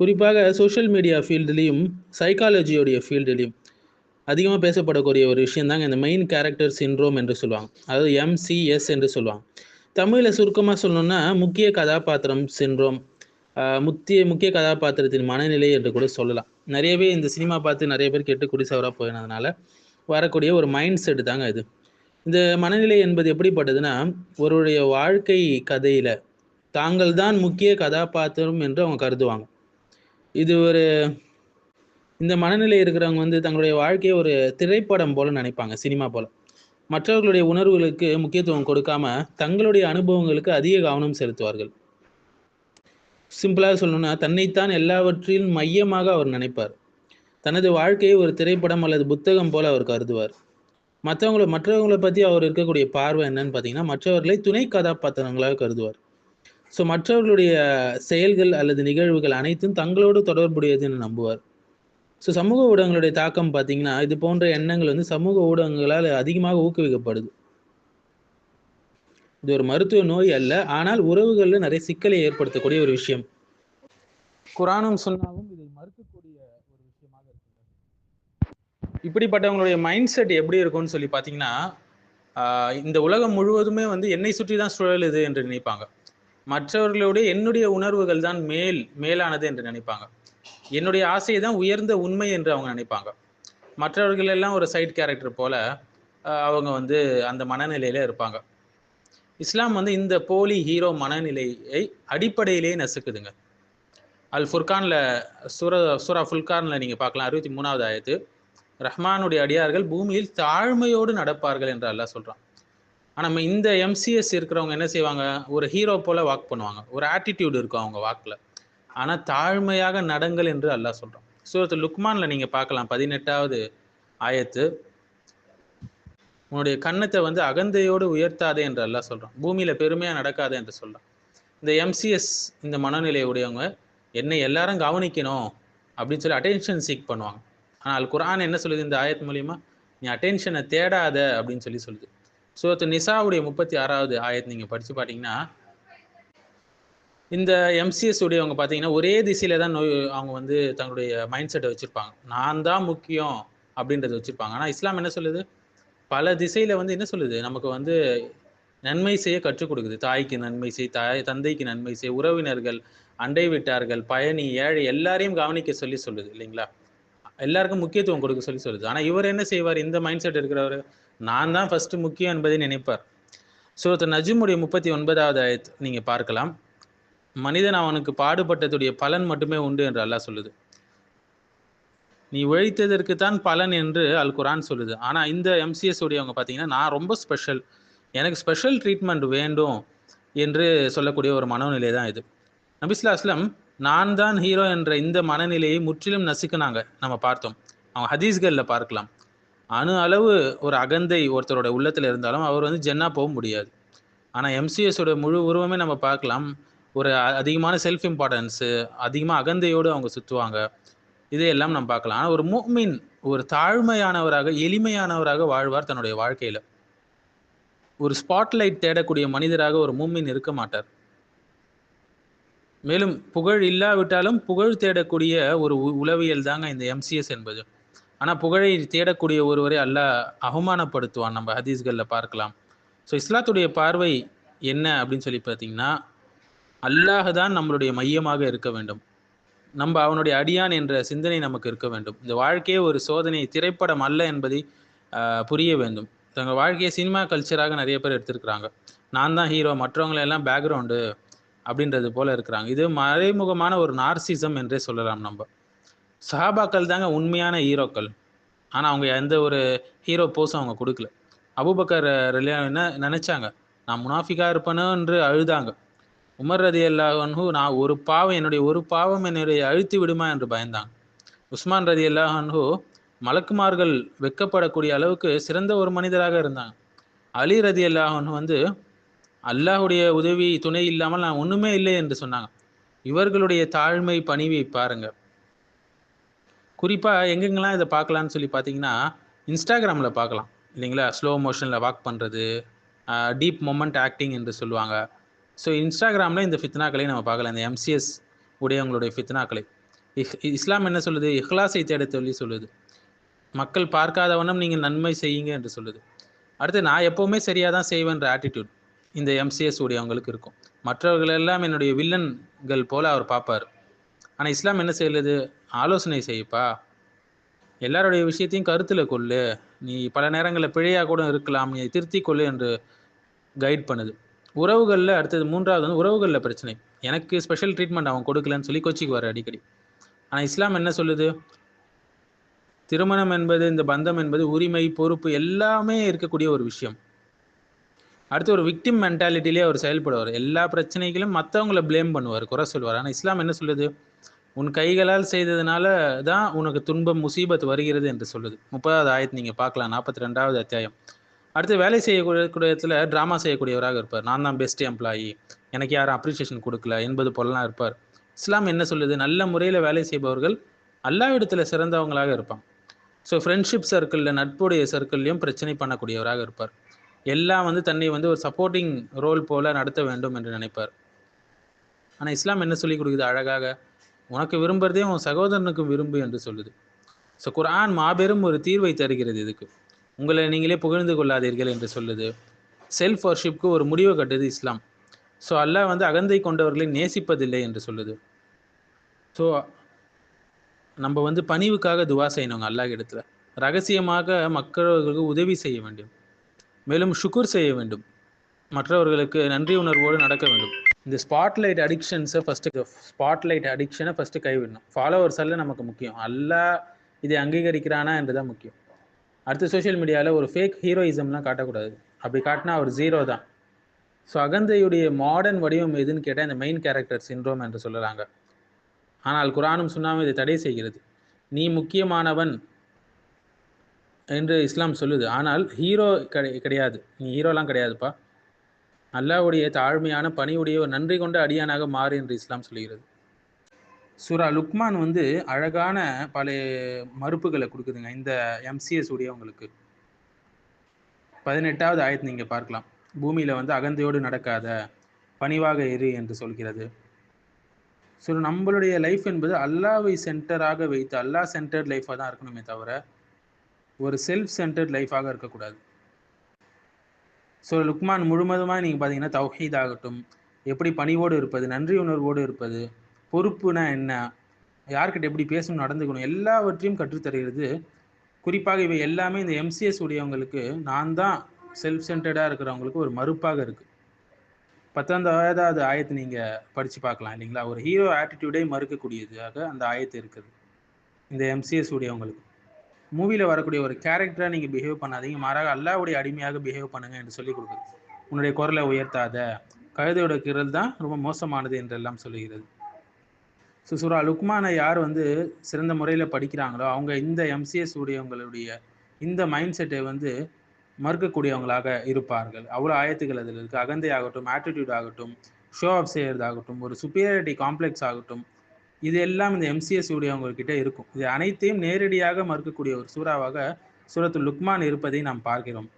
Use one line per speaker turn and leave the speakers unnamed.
குறிப்பாக social media ஃபீல்டுலேயும் சைக்காலஜியோடைய ஃபீல்டுலேயும் அதிகமாக பேசப்படக்கூடிய ஒரு விஷயம் தாங்க இந்த மெயின் கேரக்டர் சின்ரோம் என்று சொல்லுவாங்க. அதாவது எம்சிஎஸ் என்று சொல்லுவாங்க. தமிழில் சுருக்கமாக சொல்லணும்னா முக்கிய கதாபாத்திரம் சின்ரோம் முக்கிய முக்கிய கதாபாத்திரத்தின் மனநிலை என்று கூட சொல்லலாம். நிறையவே இந்த சினிமா பார்த்து நிறைய பேர் கெட்டு குடிசவராக போயினதுனால வரக்கூடிய ஒரு மைண்ட் செட் தாங்க இது. இந்த மனநிலை என்பது எப்படிப்பட்டதுன்னா ஒருவருடைய வாழ்க்கை கதையில் தாங்கள் தான் முக்கிய கதாபாத்திரம் என்று அவங்க கருதுவாங்க. இது ஒரு இந்த மனநிலை இருக்கிறவங்க வந்து தங்களுடைய வாழ்க்கையை ஒரு திரைப்படம் போல நினைப்பாங்க சினிமா போல. மற்றவர்களுடைய உணர்வுகளுக்கு முக்கியத்துவம் கொடுக்காம தங்களுடைய அனுபவங்களுக்கு அதிக கவனம் செலுத்துவார்கள். சிம்பிளாக சொல்லணும்னா தன்னைத்தான் எல்லாவற்றிலும் மையமாக அவர் நினைப்பார். தனது வாழ்க்கையை ஒரு திரைப்படம் அல்லது புத்தகம் போல அவர் கருதுவார். மற்றவங்கள மற்றவங்களை பற்றி அவர் இருக்கக்கூடிய பார்வை என்னன்னு பார்த்தீங்கன்னா மற்றவர்களை துணை கதாபாத்திரங்களாக கருதுவார். ஸோ மற்றவர்களுடைய செயல்கள் அல்லது நிகழ்வுகள் அனைத்தும் தங்களோடு தொடர்புடையதுன்னு நம்புவார். ஸோ சமூக ஊடகங்களுடைய தாக்கம் பார்த்தீங்கன்னா இது போன்ற எண்ணங்கள் வந்து சமூக ஊடகங்களால் அதிகமாக ஊக்குவிக்கப்படுது. இது ஒரு மருத்துவ நோய் அல்ல ஆனால் உறவுகளில் நிறைய சிக்கலை ஏற்படுத்தக்கூடிய ஒரு விஷயம். குரானும் சொன்னாலும் இதை மறுக்கக்கூடிய ஒரு விஷயமாக இருக்கு இப்படிப்பட்டவங்களுடைய மைண்ட் செட் எப்படி இருக்கும்னு சொல்லி பார்த்தீங்கன்னா இந்த உலகம் முழுவதுமே வந்து என்னை சுற்றி தான் சுழலுது என்று நினைப்பாங்க. மற்றவர்களுடைய என்னுடைய உணர்வுகள் தான் மேல் மேலானது என்று நினைப்பாங்க. என்னுடைய ஆசையை தான் உயர்ந்த உண்மை என்று அவங்க நினைப்பாங்க. மற்றவர்கள் எல்லாம் ஒரு சைட் கேரக்டர் போல அவங்க வந்து அந்த மனநிலையில இருப்பாங்க. இஸ்லாம் வந்து இந்த போலி ஹீரோ மனநிலையை அடிப்படையிலேயே நசுக்குதுங்க. அல் ஃபுர்கான்ல சுர சுரா ஃபுல்கான்ல நீங்க பார்க்கலாம் அறுபத்தி மூணாவது ஆயத்து. ரஹ்மானுடைய அடியார்கள் பூமியில் தாழ்மையோடு நடப்பார்கள் என்று அல்லாஹ் சொல்றான். ஆனால் நம்ம இந்த எம்சிஎஸ் இருக்கிறவங்க என்ன செய்வாங்க? ஒரு ஹீரோ போல் வாக் பண்ணுவாங்க. ஒரு ஆட்டிடியூட் இருக்கும் அவங்க வாக்கில் ஆனால் தாழ்மையாக நடங்கள் என்று அல்லாஹ் சொல்றான். சூரத்து லுக்மானில் நீங்கள் பார்க்கலாம். பதினெட்டாவது ஆயத்து. உன்னுடைய கன்னத்தை வந்து அகந்தையோடு உயர்த்தாதே என்று அல்லாஹ் சொல்கிறான் பூமியில் பெருமையாக நடக்காதே என்று சொல்கிறான் இந்த எம்சிஎஸ் இந்த மனநிலை உடையவங்க என்னை எல்லாரும் கவனிக்கணும் அப்படின்னு சொல்லி அட்டென்ஷன் சீக் பண்ணுவாங்க. ஆனால் குரான் என்ன சொல்லுது? இந்த ஆயத் மூலியமாக நீ அட்டென்ஷனை தேடாத அப்படின்னு சொல்லி சொல்லுது. சூரத்து நிசாவுடைய முப்பத்தி ஆறாவது ஆயத் நீங்க படிச்சு பார்த்தீங்கன்னா இந்த எம்சிஎஸ் உடையவங்க பார்த்தீங்கன்னா ஒரே திசையில தான் நோய் அவங்க வந்து தங்களுடைய மைண்ட் செட்டை வச்சிருப்பாங்க. நான் தான் முக்கியம் அப்படின்றத வச்சிருப்பாங்க. ஆனால் இஸ்லாம் என்ன சொல்லுது? பல திசையில வந்து என்ன சொல்லுது? நமக்கு வந்து நன்மை செய்ய கற்றுக் கொடுக்குது. தாய்க்கு நன்மை செய் தாய் தந்தைக்கு நன்மை செய் உறவினர்கள் அண்டை விட்டார்கள் பயணி ஏழை எல்லாரையும் கவனிக்க சொல்லி சொல்லுது இல்லைங்களா? எல்லாருக்கும் முக்கியத்துவம் கொடுக்க சொல்லி சொல்லுது. ஆனால் இவர் என்ன செய்வார்? இந்த மைண்ட் செட் இருக்கிறவர் நான் தான் ஃபர்ஸ்ட் முக்கியம் என்பதை நினைப்பார். சூரத்து நஜிமுடைய முப்பத்தி ஒன்பதாவது ஆயத் நீங்கள் பார்க்கலாம். மனிதன் அவனுக்கு பாடுபட்டதுடைய பலன் மட்டுமே உண்டு என்று அல்லாஹ் சொல்லுது. நீ உழைத்ததற்கு தான் பலன் என்று அல் குரான் சொல்லுது. ஆனால் இந்த எம்சிஎஸ் உடையவங்க பார்த்தீங்கன்னா நான் ரொம்ப ஸ்பெஷல் எனக்கு ஸ்பெஷல் ட்ரீட்மெண்ட் வேண்டும் என்று சொல்லக்கூடிய ஒரு மனநிலை தான் இது. நபிஸ்லா அஸ்லம் நான் தான் ஹீரோ என்ற இந்த மனநிலையை முற்றிலும் நசுக்குனாங்க. நம்ம பார்த்தோம். அவங்க ஹதீஸ்களில் பார்க்கலாம். அணு அளவு ஒரு அகந்தை ஒருத்தரோட உள்ளத்தில் இருந்தாலும் அவர் வந்து ஜென்னா போக முடியாது. ஆனால் எம்சிஎஸோட முழு உருவமே நம்ம பார்க்கலாம். ஒரு அதிகமான செல்ஃப் இம்பார்ட்டன்ஸு அதிகமாக அகந்தையோடு அவங்க சுற்றுவாங்க இதையெல்லாம் நம்ம பார்க்கலாம். ஆனால் ஒரு மூமின் ஒரு தாழ்மையானவராக எளிமையானவராக வாழ்வார் தன்னுடைய வாழ்க்கையில். ஒரு ஸ்பாட்லைட் தேடக்கூடிய மனிதராக ஒரு மூமின் இருக்க மாட்டார். மேலும் புகழ் இல்லாவிட்டாலும் புகழ் தேடக்கூடிய ஒரு உளவியல் தாங்க இந்த எம்சிஎஸ் என்பது. ஆனால் புகழை தேடக்கூடிய ஒருவரை அல்ல அவமானப்படுத்துவான். நம்ம ஹதீஸ்களில் பார்க்கலாம். ஸோ இஸ்லாத்துடைய பார்வை என்ன அப்படின்னு சொல்லி பார்த்தீங்கன்னா அல்லாஹ் தான் நம்மளுடைய மையமாக இருக்க வேண்டும். நம்ம அவனுடைய அடியான் என்ற சிந்தனை நமக்கு இருக்க வேண்டும். இந்த வாழ்க்கையே ஒரு சோதனை திரைப்படம் அல்ல என்பதை புரிய வேண்டும். தங்கள் வாழ்க்கையை சினிமா கல்ச்சராக நிறைய பேர் எடுத்திருக்கிறாங்க. நான் தான் ஹீரோ மற்றவங்களெல்லாம் பேக்ரவுண்டு அப்படின்றது போல இருக்கிறாங்க. இது மறைமுகமான ஒரு நார்சிசம் என்றே சொல்லலாம் நம்ம. சஹாபாக்கள் தாங்க உண்மையான ஹீரோக்கள். ஆனால் அவங்க எந்த ஒரு ஹீரோ போஸும் அவங்க கொடுக்கல. அபுபக்கர் என்ன நினைச்சாங்க? நான் முனாஃபிக்காக இருப்பேனோ என்று அழுதாங்க. உமர் ரதி அல்லாஹன்ஹு நான் ஒரு பாவம் என்னுடைய ஒரு பாவம் என்னுடைய அழுத்தி விடுமா என்று பயந்தாங்க. உஸ்மான் ரதி அல்லாஹன்ஹு மலக்குமார்கள் வெக்கப்படக்கூடிய அளவுக்கு சிறந்த ஒரு மனிதராக இருந்தாங்க. அலி ரதி அல்லாஹன் வந்து அல்லாஹுடைய உதவி துணை இல்லாமல் நான் ஒன்றுமே இல்லை என்று சொன்னாங்க. இவர்களுடைய தாழ்மை பணிவை பாருங்கள் குறிப்பாக எங்கெங்கெல்லாம் இதை பார்க்கலான்னு சொல்லி பார்த்தீங்கன்னா இன்ஸ்டாகிராமில் பார்க்கலாம். இல்லைங்களா? ஸ்லோ மோஷனில் வாக் பண்ணுறது டீப் மொமெண்ட் ஆக்டிங் என்று சொல்லுவாங்க. ஸோ இன்ஸ்டாகிராமில் இந்த ஃபித்னாக்களை நம்ம பார்க்கலாம். இந்த எம்சிஎஸ் உடையவங்களுடைய ஃபித்னாக்களை. இஹ் இஸ்லாம் என்ன சொல்லுது? இஹ்லாஸை தேட சொல்லி சொல்லுது. மக்கள் பார்க்காத வண்ணம் நீங்கள் நன்மை செய்யுங்க என்று சொல்லுது. அடுத்து நான் எப்போவுமே சரியாக தான் செய்வேன்ற ஆட்டிடியூட் இந்த எம்சிஎஸ் உடையவங்களுக்கு இருக்கும். மற்றவர்கள் எல்லாம் என்னுடைய வில்லன்கள் போல் அவர் பார்ப்பார். ஆனால் இஸ்லாம் என்ன செய்யுது? ஆலோசனை செய்ப்பா. எல்லாருடைய விஷயத்தையும் கருத்தில் கொள்ளு. நீ பல நேரங்களில் பிழையாக கூட இருக்கலாம். நீ திருத்தி கொள்ளு என்று கைட் பண்ணுது. உறவுகளில் அடுத்தது மூன்றாவது வந்து உறவுகளில் பிரச்சனை. எனக்கு ஸ்பெஷல் ட்ரீட்மெண்ட் அவன் கொடுக்கலன்னு சொல்லி கொச்சிக்கு வர அடிக்கடி. ஆனால் இஸ்லாம் என்ன சொல்லுது? திருமணம் என்பது இந்த பந்தம் என்பது உரிமை பொறுப்பு எல்லாமே இருக்கக்கூடிய ஒரு விஷயம். அடுத்து ஒரு விக்டிம் மென்டாலிட்டிலே அவர் செயல்படுவார். எல்லா பிரச்சனைகளும் மற்றவங்கள ப்ளேம் பண்ணுவார் குறை சொல்வார் ஆனால் இஸ்லாம் என்ன சொல்லுது? உன் கைகளால் செய்ததுனால தான் உனக்கு துன்பம் முசீபத் வருகிறது என்று சொல்லுது. முப்பதாவது ஆயத்து நீங்கள் பார்க்கலாம் நாற்பத்தி ரெண்டாவது அத்தியாயம். அடுத்து வேலை செய்யக்கூடிய இடத்துல ட்ராமா செய்யக்கூடியவராக இருப்பார். நான் தான் பெஸ்ட் எம்ப்ளாயி எனக்கு யாரும் அப்ரிசியேஷன் கொடுக்கல என்பது போலலாம் இருப்பார். இஸ்லாம் என்ன சொல்லுது? நல்ல முறையில் வேலை செய்பவர்கள் அல்லாவிடத்தில் சிறந்தவங்களாக இருப்பாங்க. ஸோ ஃப்ரெண்ட்ஷிப் சர்க்கிளில் நட்புடைய சர்க்கிள்லையும் பிரச்சனை பண்ணக்கூடியவராக இருப்பார். எல்லாம் வந்து தன்னை வந்து ஒரு சப்போர்ட்டிங் ரோல் போல நடத்த வேண்டும் என்று நினைப்பார். ஆனால் இஸ்லாம் என்ன சொல்லிக் கொடுக்குது? அழகாக உனக்கு விரும்புறதே உன் சகோதரனுக்கு விரும்பு என்று சொல்லுது. ஸோ குர்ஆன் மாபெரும் ஒரு தீர்வை தருகிறது இதுக்கு. உங்களை நீங்களே புகழ்ந்து கொள்ளாதீர்கள் என்று சொல்லுது. செல்ஃப் வர்ஷிப்க்கு ஒரு முடிவு கட்டுது இஸ்லாம். ஸோ அல்லாஹ் வந்து அகந்தை கொண்டவர்களை நேசிப்பதில்லை என்று சொல்லுது. ஸோ நம்ம வந்து பணிவுக்காக துவா செய்யணுங்க அல்லாஹ் இடத்துல. ரகசியமாக மக்களுக்கு உதவி செய்ய வேண்டும். மேலும் சுக்குர் செய்ய வேண்டும். மற்றவர்களுக்கு நன்றி உணர்வோடு நடக்க வேண்டும். இந்த ஸ்பாட்லைட் அடிக்ஷன்ஸை ஃபஸ்ட்டு ஸ்பாட்லைட் அடிக்ஷனை ஃபஸ்ட்டு கைவிடணும் ஃபாலோவர்ஸ் எல்லாம் நமக்கு முக்கியம். அல்லாஹ் இதை அங்கீகரிக்கிறானா என்று தான் முக்கியம். அடுத்து சோஷியல் மீடியாவில் ஒரு ஃபேக் ஹீரோயிசம்லாம் காட்டக்கூடாது. அப்படி காட்டினா அவர் ஜீரோ தான். ஸோ அகந்தையுடைய மாடர்ன் வடிவம் எதுன்னு கேட்டால் இந்த மெயின் கேரக்டர் சின்ரோம் என்று சொல்லலாங்க. ஆனால் குரானும் சுண்ணாமும் இதை தடை செய்கிறது. நீ முக்கியமானவன் என்று இஸ்லாம் சொல்லுது. ஆனால் ஹீரோ கிடை கிடையாது. நீ ஹீரோலாம் கிடையாதுப்பா. அல்லாவுடைய தாழ்மையான பணியுடைய ஒரு நன்றி கொண்ட அடியானாக மாறு என்று இஸ்லாம் சொல்கிறது சூரா லுக்மான் வந்து அழகான பல மறுப்புகளை கொடுக்குதுங்க. இந்த எம்சிஎஸ் உடையவங்களுக்கு பதினெட்டாவது ஆயத்து நீங்கள் பார்க்கலாம். பூமியில் வந்து அகந்தையோடு நடக்காத பணிவாக இரு என்று சொல்கிறது. ஸோ நம்மளுடைய லைஃப் என்பது அல்லாவை சென்டராக வைத்து அல்லா சென்டர்ட் லைஃபாக தான் இருக்கணுமே தவிர ஒரு செல்ஃப் சென்டர்ட் லைஃபாக இருக்கக்கூடாது. ஸோ லுக்மான் முழுவதுமாக நீங்கள் பார்த்தீங்கன்னா தௌஹீத் ஆகட்டும் எப்படி பணிவோடு இருப்பது நன்றி உணர்வோடு இருப்பது பொறுப்புனா என்ன யார்கிட்ட எப்படி பேசணும் நடந்துக்கணும் எல்லாவற்றையும் கற்றுத்தருகிறது. குறிப்பாக இவை எல்லாமே இந்த எம்சிஎஸ் உடையவங்களுக்கு நான் தான் செல்ஃப் சென்டர்டாக இருக்கிறவங்களுக்கு ஒரு மறுப்பாக இருக்குது பத்தொன்பதாவது ஆயத்தை நீங்கள் படித்து பார்க்கலாம் இல்லைங்களா? ஒரு ஹீரோ ஆட்டிடியூடே மறுக்கக்கூடியதாக அந்த ஆயத்து இருக்குது இந்த எம்சிஎஸ் உடையவங்களுக்கு. மூவியில் வரக்கூடிய ஒரு கேரக்டராக நீங்கள் பிஹேவ் பண்ணாதீங்க. மாறாக அல்லாவுடைய அடிமையாக பிஹேவ் பண்ணுங்க என்று சொல்லி கொடுக்குது உன்னுடைய குரலை உயர்த்தாத. கழுதையோட குரல் தான் ரொம்ப மோசமானது என்றெல்லாம் சொல்லுகிறது. ஸோ சுரா லுக்மானை யார் வந்து சிறந்த முறையில் படிக்கிறாங்களோ அவங்க இந்த எம்சிஎஸ் உடையவங்களுடைய இந்த மைண்ட் செட்டை வந்து மறுக்கக்கூடியவங்களாக இருப்பார்கள். அவ்வளோ ஆயத்துக்கள் அதில் இருக்குது அகந்தை ஆகட்டும் ஆட்டிடியூட் ஆகட்டும் ஷோ ஆஃப் செய்கிறதாகட்டும் ஒரு சுப்பீரியாரிட்டி காம்ப்ளெக்ஸ் ஆகட்டும் இது எல்லாம் இந்த எம்சிஎஸ் உடையவங்கக்கிட்ட இருக்கும். இது அனைத்தையும் நேரடியாக மறுக்கக்கூடிய ஒரு சூறாவாக சூரத்து லுக்மான் இருப்பதை நாம் பார்க்கிறோம்.